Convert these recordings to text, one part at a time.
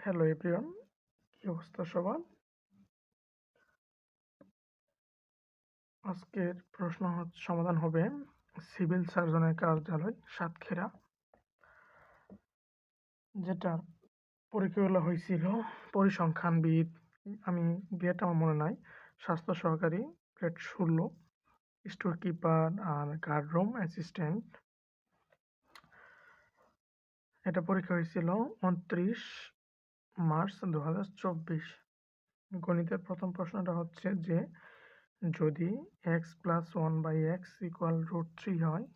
Hello everyone কি অবস্থা সবার? আজকের প্রশ্ন সমাধান হবে সিভিল সার্জনের কার্যালয়, সাতক্ষীরা, যেটা পরীক্ষাগুলো হয়েছিল পরিসংখ্যানবিদ, আমি বিয়েটা আমার মনে নাই, স্বাস্থ্য সহকারী গ্রেড ষোলো স্টোর কিপার আর গার্ড রুম অ্যাসিস্ট্যান্ট এটা পরীক্ষা হয়েছিল উনত্রিশ মার্চ দু হাজার চব্বিশ। গণিতের প্রথম প্রশ্নটা হচ্ছে যে, যদি x plus one by x equal root three হয়,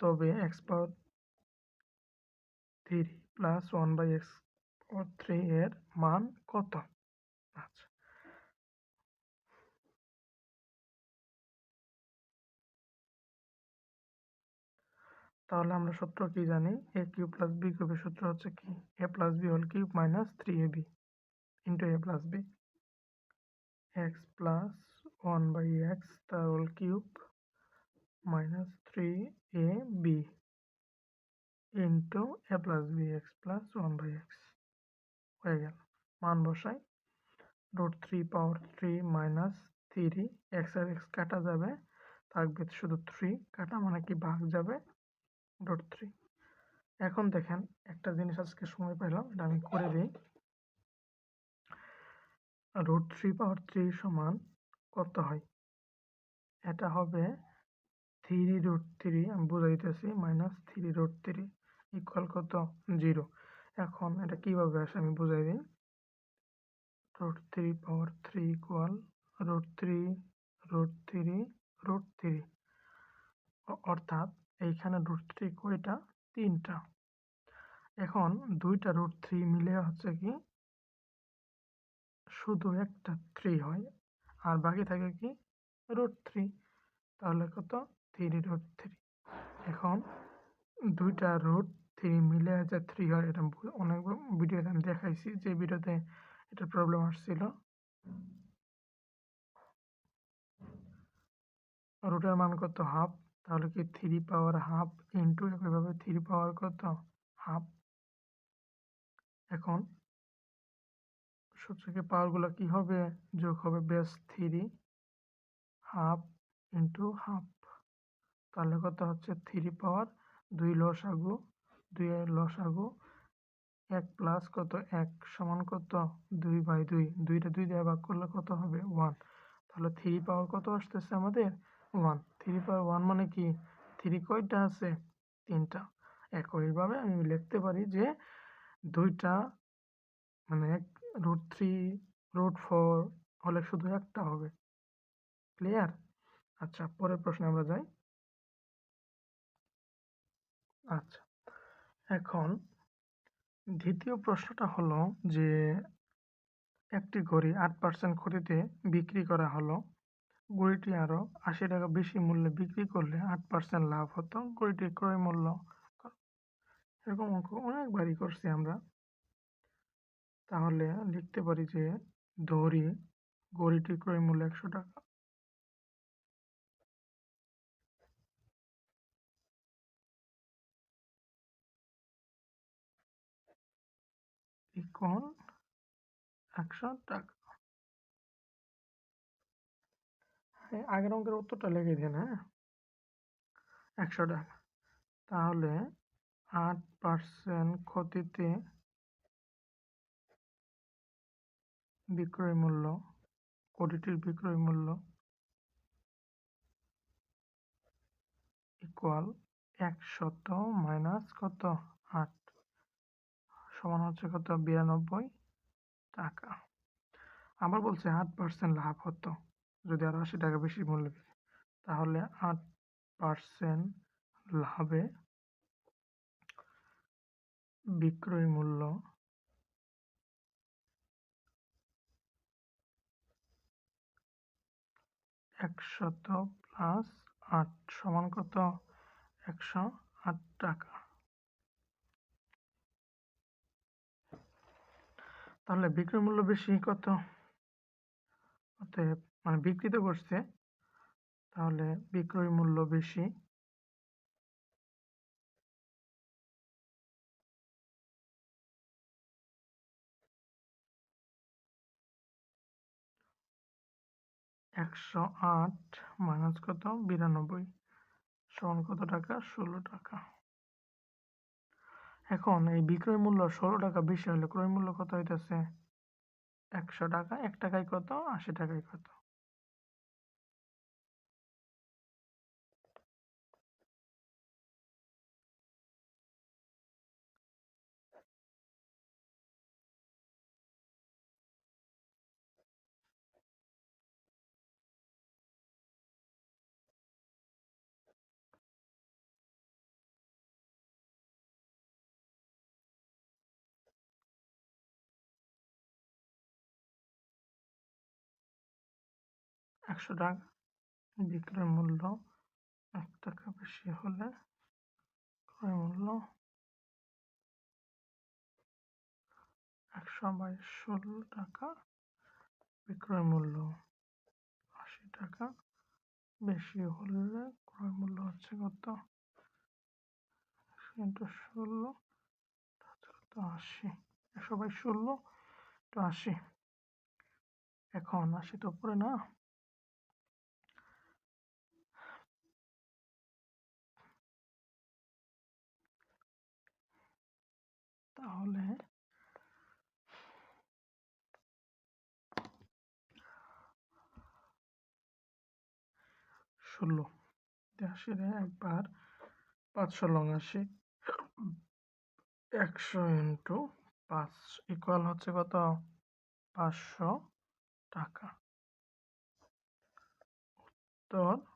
তবে x power three plus one by x three এর মান কত? তাহলে আমরা সূত্র কি জানি? এ কিউব প্লাস বি কিউবের সূত্র হচ্ছে কি? A plus b whole cube minus three a b into a plus b x plus one by x তার whole cube minus three a b into a plus b x plus one by x হয়ে গেল। মান বসাই। Root three power three minus three x আর x কাটা যাবে থাকবে শুধু three কাটা মানে কি ভাগ যাবে? ডট থ্রি এখন দেখেন, একটা জিনিস আজকে সময় পেলাম এটা আমি করে দিই। রুট থ্রি পাওয়ার থ্রি সমান কত হয়? এটা হবে থ্রি রুট থ্রি আমি বোঝাই দিতেছি minus three root three equal কত? জিরো এখন এটা কীভাবে আসে আমি বুঝাই দিই। Root three power three equal root three root three root three অর্থাৎ এইখানে রুট থ্রি কয়টা? তিনটা। এখন দুইটা রুট থ্রি মিলে হচ্ছে কি, শুধু একটা থ্রি হয়, আর বাকি থাকে কি রুট থ্রি তাহলে কত? থ্রি রুট থ্রি এখন দুইটা রুট থ্রি মিলে যে থ্রি হয়, এটা অনেক ভিডিওতে আমি দেখাইছি, যে ভিডিওতে এটা প্রবলেম আসছিল। রুটের মান কত? হাফ তাহলে কি থ্রি পাওয়ার হাফ ইন্টু একইভাবে থ্রি পাওয়ার কত? হাফ এখন সূত্রকে পাওয়ারগুলো কি হবে? যোগ হবে base three half into half তাহলে কত হচ্ছে? থ্রি পাওয়ার দুই লসাগু দুই লসাগু, এক প্লাস কত? এক সমান কত? দুই বাই দুই। দুইটা দুই দিয়ে ভাগ করলে কত হবে? ওয়ান তাহলে থ্রি পাওয়ার কত আসতেছে আমাদের? ওয়ান থ্রি পাওয়ার ওয়ান মানে কি? থ্রি কয়টা আছে? তিনটা। একইভাবে আমি লিখতে পারি যে দুইটা মানে এক রুট থ্রি রুট ফোর হলে শুধু একটা হবে। ক্লিয়ার আচ্ছা পরের প্রশ্নে আমরা যাই। আচ্ছা এখন দ্বিতীয় প্রশ্নটা হলো যে একটি ঘড়ি আট পার্সেন্ট ক্ষতিতে বিক্রি করা হলো। ঘড়িটি আরও আশি টাকা বেশি মূল্যে বিক্রি করলে আট পার্সেন্ট লাভ হতো। ঘড়িটির ক্রয় মূল্য এরকম অঙ্ক অনেকবারই করছি আমরা। তাহলে লিখতে পারি যে ধরি ঘড়িটির ক্রয় মূল্য একশো টাকা। ইকুয়াল একশো টাকা। আগের অঙ্কের উত্তরটা লিখে দিন হ্যাঁ? একশো টাকা। তাহলে আট পার্সেন্ট ক্ষতিতে বিক্রয় মূল্য, কোটিটির বিক্রয় মূল্য ইকুয়াল একশত মাইনাস কত? আট সমান হচ্ছে কত? বিরানব্বই টাকা। আবার বলছে আট পার্সেন্ট লাভ হতো। যদি আরও আশি টাকা বেশি মূল্য তাহলে আট পার্সেন্ট লাভে বিক্রয় মূল্য একশত প্লাস আট সমান কত? একশো আট টাকা। তাহলে বিক্রয় মূল্য বেশি কত? অতএব মানে বিক্রিত করছে, তাহলে বিক্রয় মূল্য বেশি। একশো আট মাইনাস কত? বিরানব্বই। সমান কত টাকা? ষোলো টাকা। এখন এই বিক্রয় মূল্য ষোলো টাকা বেশি হলে ক্রয় মূল্য কত হইতেছে? একশো টাকা। এক টাকায় কত? আশি টাকায় কত? একশো টাকা। বিক্রয় মূল্য এক টাকা বেশি হলে ক্রয় মূল্য একশো বাই ষোলো টাকা, বিক্রয় মূল্য আশি টাকা বেশি হলে ক্রয় মূল্য হচ্ছে কত? ইন্টু ষোলো কত আশি, একশো বাই ষোলো তো আশি। এখন আশি তো পরে না? তাহলে? ষোলো। আশিরে একবার পাঁচশো লং আশি একশো ইন্টু পাঁচ ইকুয়াল হচ্ছে কত? পাঁচশো টাকা। উত্তর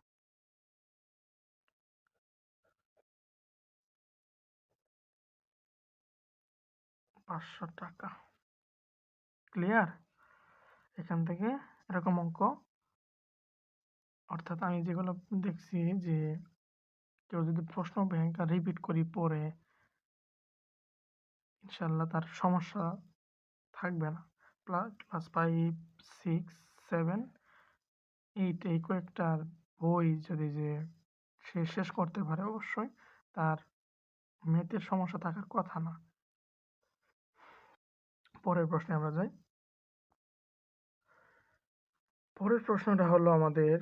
পাঁচশো টাকা। ক্লিয়ার এখান থেকে এরকম অঙ্ক। অর্থাৎ আমি যেগুলো দেখছি যে কেউ যদি প্রশ্ন ব্যাংকটা রিপিট করি পরে, ইনশাল্লাহ তার সমস্যা থাকবে না। Class five six seven eight এই কয়েকটার বই যদি যে সে শেষ করতে পারে অবশ্যই, তার মেয়েদের সমস্যা থাকার কথা না। পরের প্রশ্নে আমরা যাই। পরের প্রশ্নটা হলো আমাদের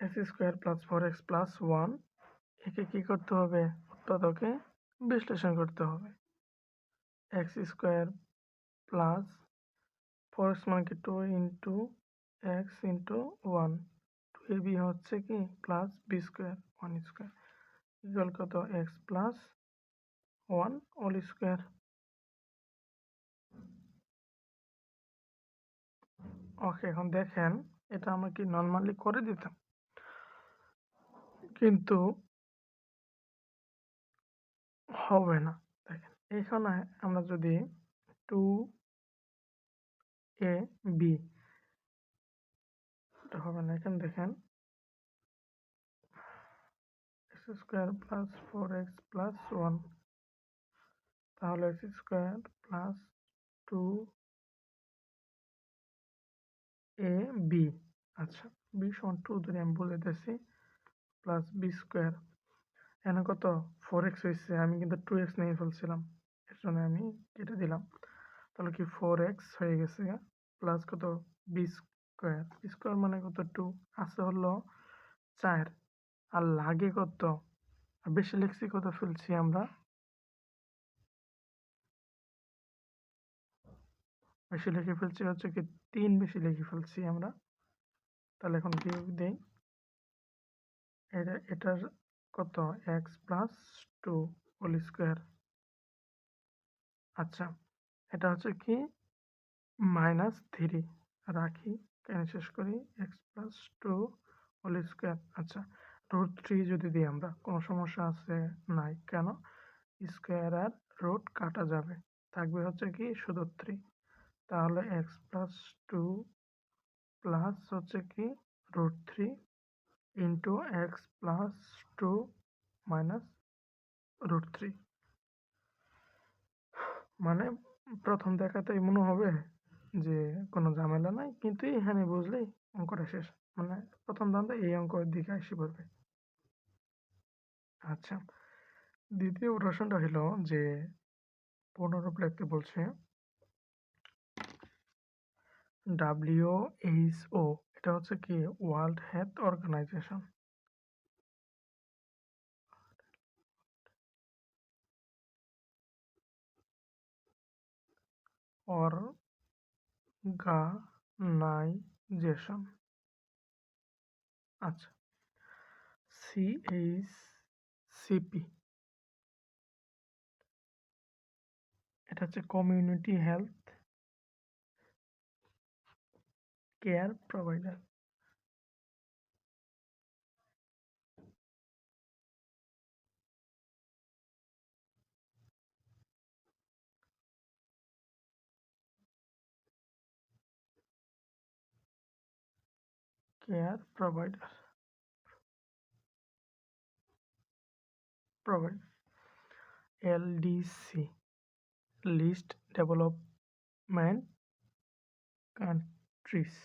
x square plus four x plus one একে কী করতে হবে? উৎপাদকে বিশ্লেষণ করতে হবে। X square plus four x মানে কি? Two into x into one two a b হচ্ছে কি? Plus b square one square equal কত? X plus one all square okay, এখন দেখেন, এটা আমরা কি নর্মালি করে দিতাম? কিন্তু হবে না। দেখেন, এখানে আমরা যদি টু এ বি হবে না। এখানে দেখেন x square plus four x plus one তাহলে x square plus two a b আচ্ছা বি সমান টু ধরে আমি বলে দিতেছি প্লাস বি স্কোয়ার এখানে কত? ফোর এক্স হয়েছে, আমি কিন্তু টু এক্স নিয়ে ফেলছিলাম, এর জন্য আমি কেটে দিলাম। তাহলে কি ফোর এক্স হয়ে গেছে প্লাস কত? বি স্কোয়ার স্কোয়ার মানে কত? টু আছে হলো চার। আর লাগে কত? বেশি লিখছি কত ফেলছি আমরা? বেশি লিখে ফেলছি, হচ্ছে কি তিন বেশি লিখে ফেলছি আমরা। তাহলে এখন কি দেই? এটা, এটার কত? X plus two whole square আচ্ছা এটা হচ্ছে কি? মাইনাস থ্রি রাখি, কেন শেষ করি? X plus two whole square আচ্ছা রুট থ্রি যদি দিই আমরা, কোনো সমস্যা আছে? নাই। কেন? স্কোয়ার আর রুট কাটা যাবে। থাকবে হচ্ছে কি শুধু থ্রি তাহলে এক্স প্লাস টু প্লাস হচ্ছে কি root three into x plus two minus root three মানে প্রথম দেখাতেই মনে হবে যে কোনো ঝামেলা নাই, কিন্তু এখানে বুঝলেই অঙ্কটা শেষ। মানে প্রথম দামটা এই অঙ্কের দিকে আসি পড়বে। আচ্ছা দ্বিতীয় প্রশ্নটা হলো যে পুনরূপ লিখতে বলছে ডাব্লিউএইচও, এটা হচ্ছে কি ওয়ার্ল্ড হেলথ অর্গানাইজেশন অর্গানাইজেশন আচ্ছা। সিএইচ সিপি এটা হচ্ছে community health care provider care provider Provider. LDC list development country countries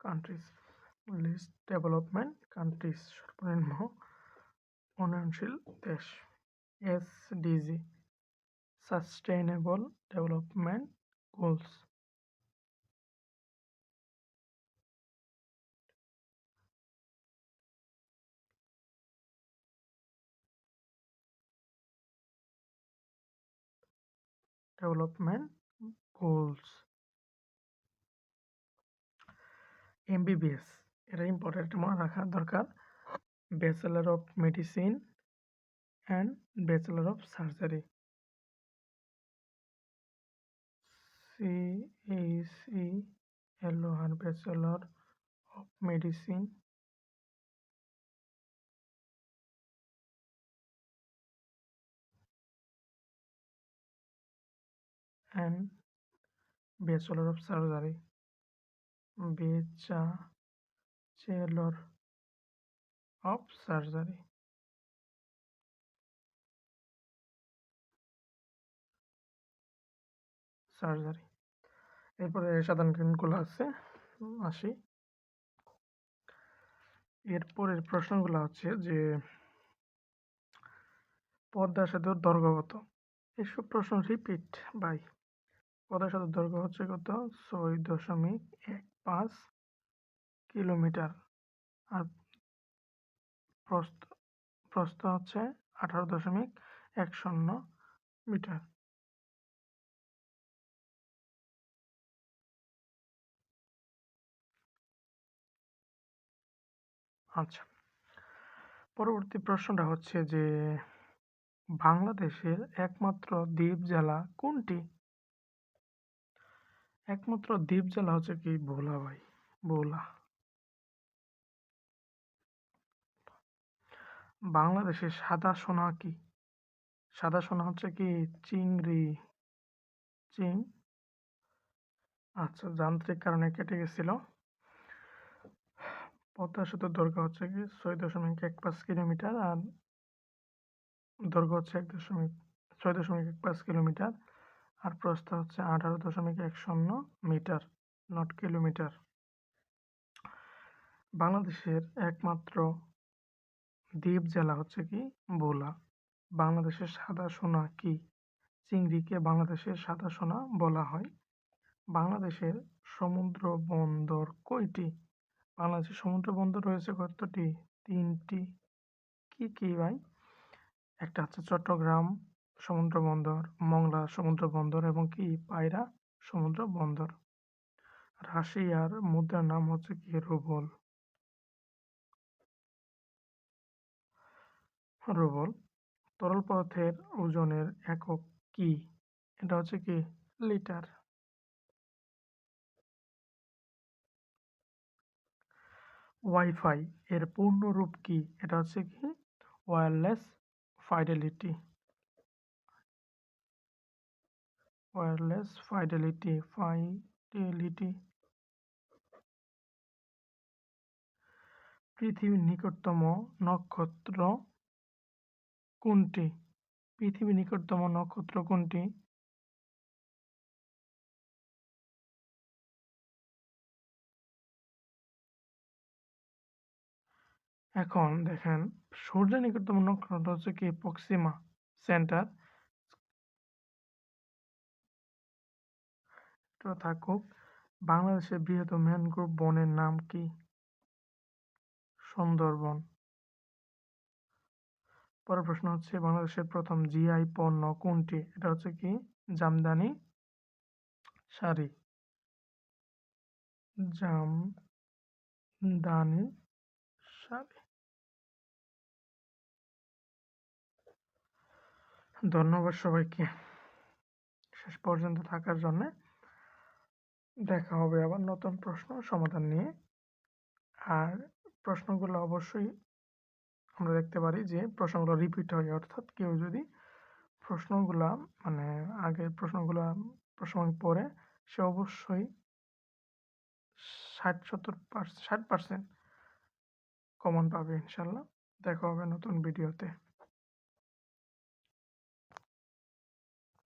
countries list development countries সর্বনিম্ন উন্নয়নশীল দেশ SDG sustainable development goals development goals. MBBS এটা ইম্পর্টেন্ট মনে রাখা দরকার। Bachelor of medicine and bachelor of surgery CSE এলোহার bachelor of medicine and Bachelor of Surgery. Bachelor of Surgery. Surgery এরপরে সাধারণ ট্রেনগুলো আছে? আসি। এরপরের প্রশ্নগুলো হচ্ছে যে, পদ্মা সেতুর দৈর্ঘ্য কত? এসব প্রশ্ন রিপিট বাই পদ্মা সেতুর দৈর্ঘ্য হচ্ছে কত? ছয় দশমিক এক পাঁচ কিলোমিটার। আর প্রস্থ প্রস্থ হচ্ছে আঠারো দশমিক এক শূন্য মিটার। আচ্ছা পরবর্তী প্রশ্নটা হচ্ছে যে, বাংলাদেশের একমাত্র দ্বীপ জেলা কোনটি? একমাত্র দ্বীপ জেলা হচ্ছে কি? ভোলা ভাই, ভোলা। বাংলাদেশে সাদা সোনা কি? সাদা সোনা হচ্ছে কি? চিংড়ি। চিং? আচ্ছা যান্ত্রিক কারণে কেটে গেছিল। পদ্মা সেতুর দৈর্ঘ্য হচ্ছে কি? ছয় দশমিক এক পাঁচ কিলোমিটার আর দৈর্ঘ্য হচ্ছে এক দশমিক, ছয় দশমিক এক পাঁচ কিলোমিটার। আর প্রস্থ হচ্ছে আঠারো দশমিক এক শূন্য মিটার, নট কিলোমিটার। বাংলাদেশের একমাত্র দ্বীপ জেলা হচ্ছে কি? ভোলা। বাংলাদেশের সাদা সোনা কি? চিংড়িকে বাংলাদেশের সাদা সোনা বলা হয়। বাংলাদেশের সমুদ্র বন্দর কয়টি? বাংলাদেশের সমুদ্র বন্দর রয়েছে কতটি? তিনটি। কি কি ভাই? একটা হচ্ছে চট্টগ্রাম সমুদ্র বন্দর মংলা সমুদ্র বন্দর এবং কি পায়রা সমুদ্র বন্দর রাশিয়ার মুদ্রার নাম হচ্ছে কি? রুবল। রুবল তরল পদার্থের ওজনের একক কি? এটা হচ্ছে কি? লিটার। ওয়াইফাই এর পূর্ণ রূপ কি? এটা হচ্ছে কি? Wireless fidelity. wireless fidelity fidelity. পৃথিবীর নিকটতম নক্ষত্র কোনটি? পৃথিবীর নিকটতম নক্ষত্র কোনটি? এখন দেখেন, সূর্যের নিকটতম নক্ষত্র হচ্ছে কি? পক্সিমা সেন্টার তো থাকুক, বাংলাদেশের বৃহত্তম ম্যানগ্রোভ বনের নাম কি? সুন্দরবন। পরের প্রশ্ন হচ্ছে, বাংলাদেশের প্রথম জিআই পণ্য কোনটি? এটা হচ্ছে কি? জামদানি, শাড়ি। জামদানি, শাড়ি। ধন্যবাদ সবাইকে। শেষ পর্যন্ত থাকার জন্য দেখা হবে আবার নতুন প্রশ্ন সমাধান নিয়ে। আর প্রশ্নগুলো অবশ্যই আমরা দেখতে পারি যে প্রশ্নগুলো রিপিট হয়, অর্থাৎ কেউ যদি প্রশ্নগুলা মানে আগের প্রশ্নগুলা প্রশ্ন পড়ে, সে অবশ্যই ষাট, সত্তর ষাট পার্সেন্ট কমন পাবে ইনশাল্লাহ। দেখা হবে নতুন ভিডিওতে